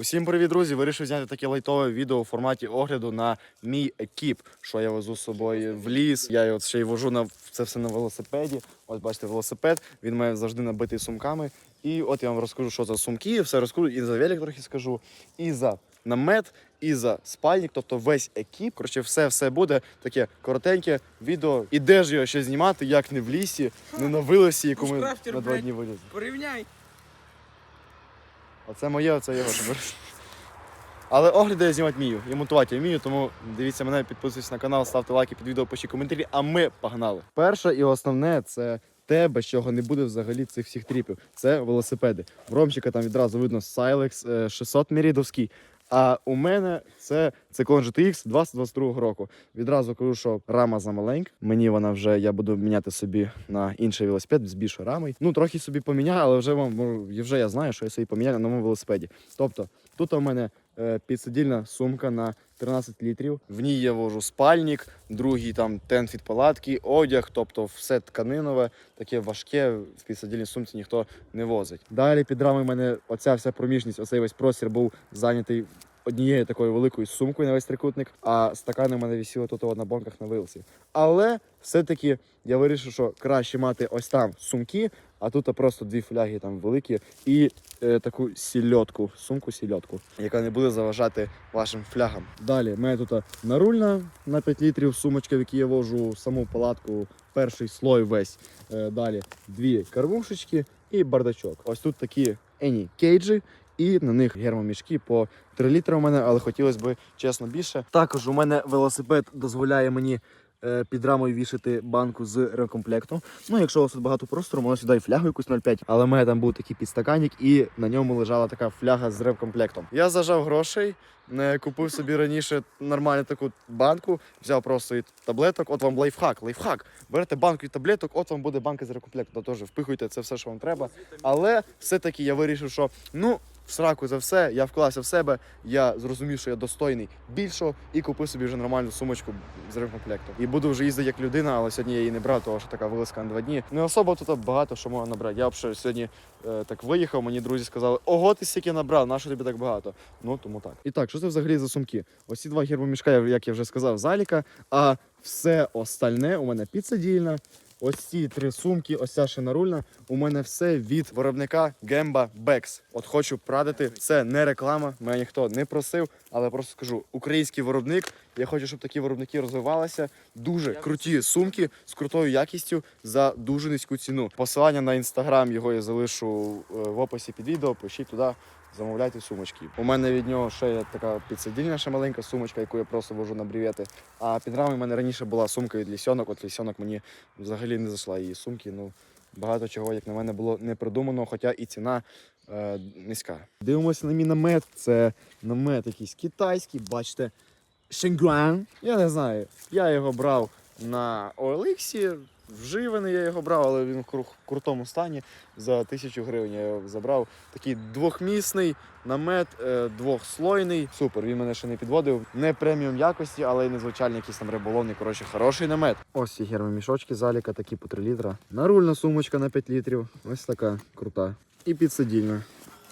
Усім привіт, друзі! Вирішив зняти таке лайтове відео у форматі огляду на мій екіп, що я везу з собою в ліс. Я його ще й вожу на це все на велосипеді. Ось бачите, велосипед. Він має завжди набитий сумками. І от я вам розкажу, що за сумки, все розкажу і за велик трохи скажу, і за намет, і за спальник, тобто весь екіп. Коротше, все все буде таке коротеньке відео. І де ж його ще знімати, як не в лісі, не на вилосі, яку ми на два дні вилізли. Порівняй. Оце моє, оце його. щоб Але огляди я знімати вмію і монтувати я вмію, тому дивіться мене, підписуйтесь на канал, ставте лайки під відео, пишіть коментарі, а ми погнали. Перше і основне це те, без чого не буде взагалі цих всіх тріпів. Це велосипеди. В Ромчика там відразу видно Silex е, 600 мірідовський. А у мене це циклон GTX 2022 року. Відразу кажу, що рама замаленька. Мені вона вже я буду міняти собі на інший велосипед з більшою рамою. Ну трохи собі поміняю, але вже вам вже я знаю, що я собі поміняю на новому велосипеді. Тобто, тут у мене е, підсидільна сумка на 13 літрів. В ній я вожу спальник, другий там тент від палатки, одяг, тобто все тканинове, таке важке в підсадільній сумці ніхто не возить. Далі під рамою в мене оця вся проміжність, оцей весь простір був зайнятий однією такою великою сумкою на весь трикутник, а стакани в мене висіли тут на бонках на вилці. Але все-таки я вирішив, що краще мати ось там сумки, а тут просто дві фляги там великі і е, таку сільотку, сумку сільотку, яка не буде заважати вашим флягам. Далі в мене тут нарульна на 5 літрів сумочка, в якій я вожу саму палатку, перший слой весь. Е, далі дві кармушечки і бардачок. Ось тут такі ені кейджі. І на них гермомішки по 3 літри у мене, але хотілося б чесно більше. Також у мене велосипед дозволяє мені е, під рамою вішати банку з рекомплекту. Ну, якщо у вас тут багато простору, можна сюди і флягу якусь 0,5. Але в мене там був такий підстаканник, і на ньому лежала така фляга з рекомплектом. Я зажав грошей, не купив собі раніше нормальну таку банку, взяв просто і таблеток. От вам лайфхак, лайфхак. Берете банку і таблеток, от вам буде банка з рекомплекту. Тож впихуйте це все, що вам треба. Але все-таки я вирішив, що ну. Сраку за все, я вклався в себе, я зрозумів, що я достойний більшого і купив собі вже нормальну сумочку з ремкомплектом. І буду вже їздити як людина, але сьогодні я її не брав, тому що така вилазка на два дні. Не особо тут багато що можна набрати. Я взагалі сьогодні е, так виїхав, мені друзі сказали, ого, ти стільки набрав, на що тобі так багато? Ну тому так. І так, що це взагалі за сумки? Ось ці два гербомішка, як я вже сказав, заліка, а все остальне у мене підсидільна. Ось ці три сумки, ось ця шинарульна. У мене все від виробника Gemba Bex. От хочу прадити. Це не реклама, мене ніхто не просив, але просто скажу: український виробник. Я хочу, щоб такі виробники розвивалися. Дуже круті сумки з крутою якістю за дуже низьку ціну. Посилання на інстаграм його я залишу е, в описі під відео. Пишіть туди. Замовляйте сумочки. У мене від нього ще є така підсидільна ще маленька сумочка, яку я просто вожу на брівети. А під рамою в мене раніше була сумка від лісьонок. От лісьонок мені взагалі не зайшла її сумки. Ну багато чого, як на мене, було не придумано, хоча і ціна е, низька. Дивимося на мій намет. Це намет якийсь китайський, бачите. Шенгуан. Я не знаю. Я його брав на OLX. Вживаний я його брав, але він в крутому стані. За тисячу гривень я його забрав. Такий двохмісний намет, е, двохслойний. Супер, він мене ще не підводив. Не преміум якості, але й незвичайний якийсь там риболовний. Коротше, хороший намет. Ось ці гермомішочки заліка, такі по 3 літра. Нарульна сумочка на 5 літрів. Ось така крута. І підсидільна.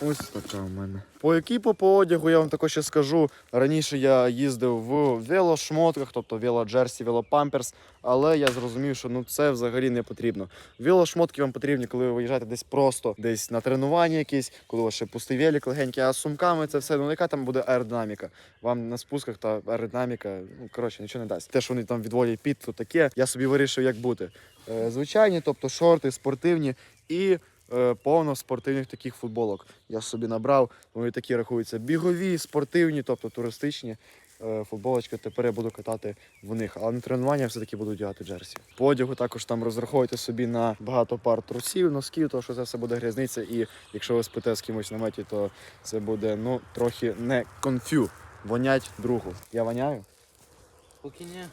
Ось така у мене. По екіпу по одягу я вам також ще скажу. Раніше я їздив в велошмотках, тобто велоджерсі, велопамперс, але я зрозумів, що ну це взагалі не потрібно. Велошмотки вам потрібні, коли ви виїжджаєте десь просто, десь на тренування якісь, коли у вас ще пустий велик легенький, а з сумками це все, ну яка там буде аеродинаміка. Вам на спусках та аеродинаміка, ну коротше, нічого не дасть. Те, що вони там відводять під, то таке. Я собі вирішив, як бути. Е, звичайні, тобто шорти, спортивні і повно спортивних таких футболок. Я собі набрав. Вони такі рахуються бігові, спортивні, тобто туристичні. е, Футболочки тепер я буду катати в них, але на тренування все-таки буду одягати джерсі. По одягу також там розраховуйте собі на багато пар трусів, носків, тому що це все буде грязниця. І якщо ви спите з кимось на меті, то це буде ну трохи не конфю. Вонять другу. Я воняю? Поки ні.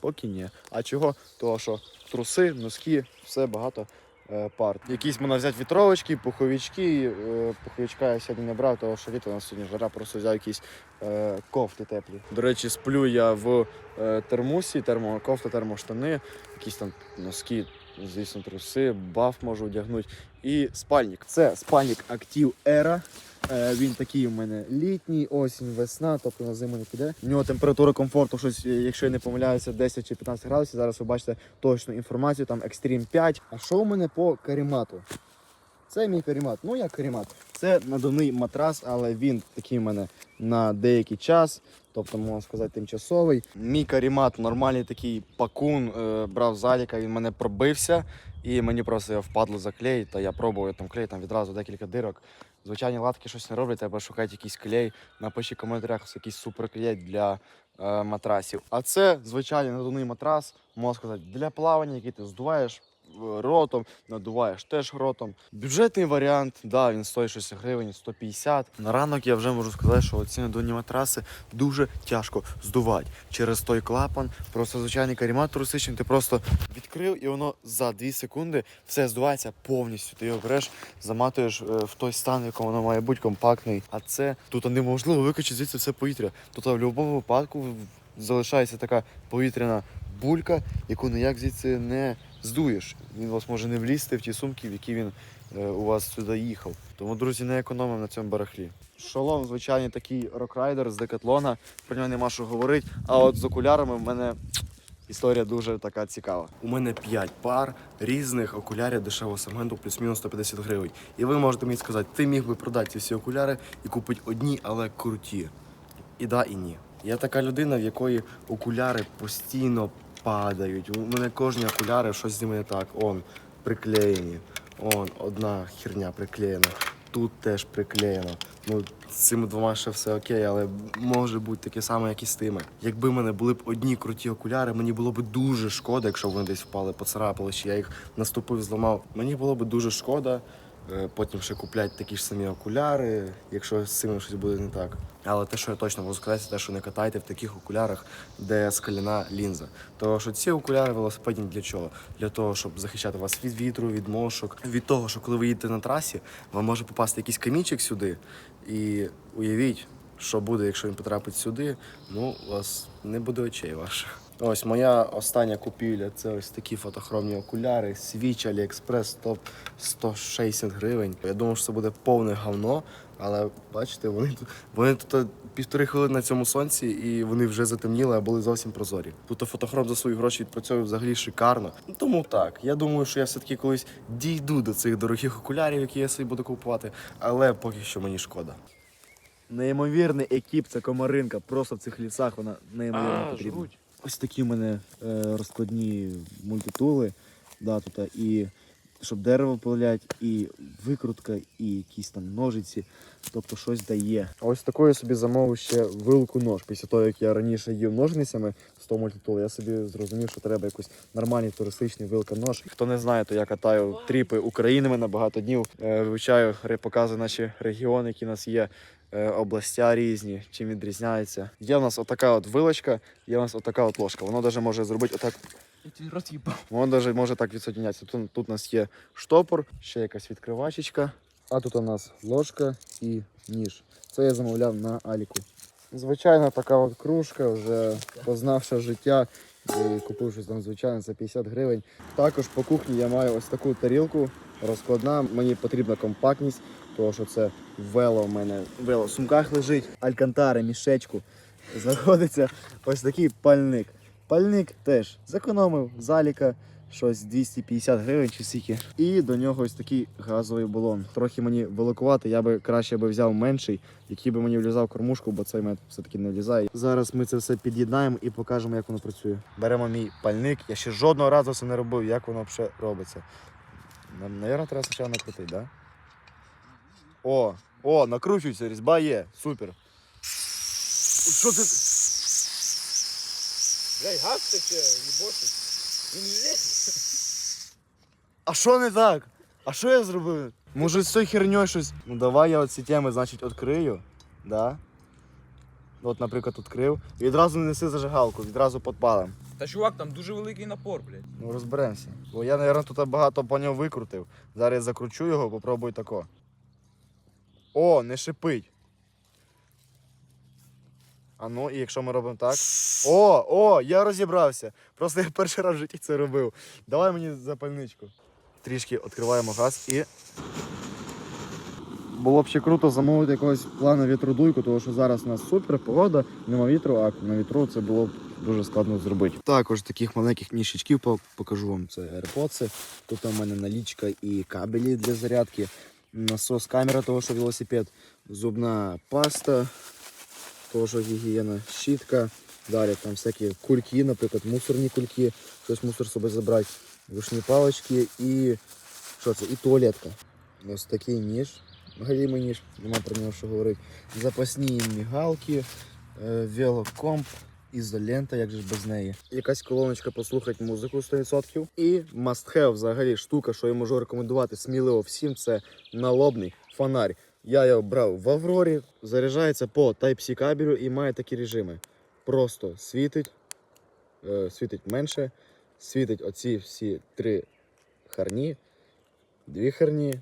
Поки ні. А чого? Того, що труси, носки, все багато е, пар. Якісь можна взяти вітровочки, пуховички. Е, пуховичка я сьогодні не брав, тому що літо у нас сьогодні жара, просто взяв якісь е, кофти теплі. До речі, сплю я в термусі, термокофта, термоштани, якісь там носки звісно, труси, баф можу одягнути. І спальник. Це спальник Active Era. Е, Він такий у мене літній, осінь, весна, тобто на зиму не піде. У нього температура комфорту, щось, е, якщо я не помиляюся, 10 чи 15 градусів. Зараз ви бачите точну інформацію, там Extreme 5. А що у мене по карімату? Це мій карімат. Ну як карімат? Це надувний матрас, але він такий у мене на деякий час, тобто можна сказати, тимчасовий. Мій карімат нормальний такий пакун, е, брав заліка, він мене пробився, і мені просто його впадло заклеїти, та я пробував там клей, там відразу декілька дирок. Звичайні латки щось не роблять, треба шукати якийсь клей. Напишіть в коментарях якийсь суперклей для е, матрасів. А це звичайний надувний матрас, можна сказати, для плавання, який ти здуваєш ротом, надуваєш теж ротом. Бюджетний варіант, да, він стоїть 6 гривень, 150. На ранок я вже можу сказати, що ці надувні матраси дуже тяжко здувати через той клапан. Просто звичайний карімат туристичний, ти просто відкрив і воно за 2 секунди все здувається повністю. Ти його береш, заматуєш е, в той стан, в якому воно має бути компактний. А це тут неможливо викачати звідси все повітря. Тут в будь-якому випадку залишається така повітряна булька, яку ніяк звідси не здуєш. Він вас може не влізти в ті сумки, в які він е, у вас сюди їхав. Тому, друзі, не економимо на цьому барахлі. Шолом, звичайний такий рокрайдер з декатлона, про нього нема що говорити. А от з окулярами в мене історія дуже така цікава. У мене 5 пар різних окулярів дешевого сегменту, плюс-мінус 150 гривень. І ви можете мені сказати, ти міг би продати ці всі окуляри і купити одні, але круті. І да, і ні. Я така людина, в якої окуляри постійно падають. У мене кожні окуляри щось з ними не так. Он приклеєні. Он одна херня приклеєна. Тут теж приклеєно. Ну, з цими двома ще все окей, але може бути таке саме, як і з тими. Якби в мене були б одні круті окуляри, мені було б дуже шкода, якщо вони десь впали, поцарапали, чи я їх наступив, зламав. Мені було б дуже шкода. Е, Потім ще куплять такі ж самі окуляри, якщо з цим щось буде не так. Але те, що я точно можу сказати, це те, що не катайте в таких окулярах, де скаляна лінза. Тому що ці окуляри велосипедні для чого? Для того, щоб захищати вас від вітру, від мошок, від того, що коли ви їдете на трасі, вам може попасти якийсь камінчик сюди. І уявіть, що буде, якщо він потрапить сюди, ну, у вас не буде очей ваших. Ось моя остання купівля це ось такі фотохромні окуляри. Свіч Аліекспрес топ 160 гривень. Я думав, що це буде повне говно, але бачите, вони тут вони тут півтори хвилини на цьому сонці, і вони вже затемніли, а були зовсім прозорі. Тут фотохром за свої гроші відпрацьовує взагалі шикарно. Тому так, я думаю, що я все-таки колись дійду до цих дорогих окулярів, які я собі буду купувати, але поки що мені шкода. Неймовірний екіп, це комаринка. Просто в цих лісах вона неймовірно потрібна. Ось такі в мене е, розкладні мультитули. Да, тут, і щоб дерево пилять, і викрутка, і якісь там ножиці. Тобто щось дає. Ось такою собі замовив ще вилку нож. Після того, як я раніше їв ножницями з того мультитулу, я собі зрозумів, що треба якийсь нормальний туристичний вилка нож. Хто не знає, то я катаю тріпи Українами на багато днів. Е, Вивчаю, ре- показую наші регіони, які у нас є. Е, Областя різні, чим відрізняються. Є у нас отака от вилочка, є у нас отака от ложка. Воно навіть може зробити отак. Воно даже може так відсоединятися. Тут, тут у нас є штопор, ще якась відкривачечка, а тут у нас ложка і ніж. Це я замовляв на Аліку. Звичайна така от кружка, вже познавши життя. І купив щось там звичайно за 50 гривень. Також по кухні я маю ось таку тарілку розкладна. Мені потрібна компактність, тому що це вело в мене вело в сумках лежить, алькантари, мішечку. Знаходиться ось такий пальник. Пальник теж зекономив заліка щось 250 гривень чи скільки. І до нього ось такий газовий балон. Трохи мені великувати, я би краще би взяв менший, який би мені влізав кормушку, бо цей мене все-таки не влізає. Зараз ми це все під'єднаємо і покажемо, як воно працює. Беремо мій пальник. Я ще жодного разу це не робив, як воно взагалі робиться. Навірно, треба спочатку накрутити, так? Да? О, о, накручується, різьба є. Супер. Що ти? Блядь, газ тече, їбошить. Він лє. А що не так? А що я зробив? Може з цією херньою щось. Ну давай я оці теми, значить, відкрию. Да? От, наприклад, відкрив. І відразу не неси зажигалку, відразу підпалим. Та чувак, там дуже великий напор, блядь. Ну розберемося. Бо я, мабуть, тут багато по нього викрутив. Зараз я закручу його, попробую тако. О, не шипить. А ну, і якщо ми робимо так. О, о, я розібрався. Просто я перший раз в житті це робив. Давай мені запальничку. Трішки відкриваємо газ і. Було б ще круто замовити якогось плану вітродуйку, тому що зараз у нас супер погода, нема вітру, а на вітру це було б дуже складно зробити. Також таких маленьких ніщичків по- покажу вам. Це AirPods. Тут у мене налічка і кабелі для зарядки, насос камера, того що велосипед, зубна паста, того що гігієна, щітка. Далі там всякі кульки, наприклад, мусорні кульки, хтось мусор собі забрати, вишні палички і що це? І туалетка. Ось такий ніж. Галімий ніж, нема про нього що говорити. Запасні мігалки, е, велокомп, ізолента, як же ж без неї. Якась колоночка послухати музику 100%. І must have взагалі штука, що я можу рекомендувати сміливо всім, це налобний фонарь. Я його брав в Аврорі, заряджається по Type-C кабелю і має такі режими. Просто світить, е, світить менше, світить оці всі три харні, дві харні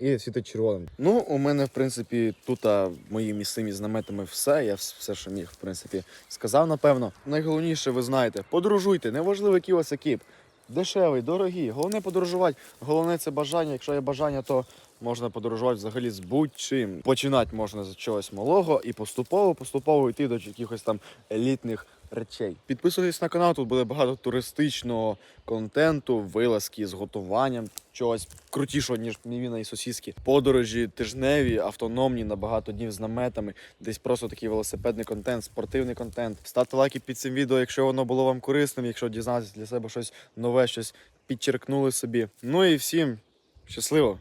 і світить червоним. Ну, у мене, в принципі, тут а, мої місцеві з наметами все. Я все, що міг, в принципі, сказав, напевно. Найголовніше, ви знаєте, подорожуйте, неважливо, який у вас екіп. Дешевий, дорогий. Головне подорожувати. Головне це бажання. Якщо є бажання, то можна подорожувати взагалі з будь-чим. Починати можна з чогось малого і поступово, поступово йти до якихось там елітних речей. Підписуйтесь на канал, тут буде багато туристичного контенту, вилазки з готуванням, чогось крутішого, ніж мівіна і сосіски. Подорожі тижневі, автономні на багато днів з наметами, десь просто такий велосипедний контент, спортивний контент. Ставте лайки під цим відео, якщо воно було вам корисним, якщо дізналися для себе щось нове, щось підчеркнули собі. Ну і всім щасливо!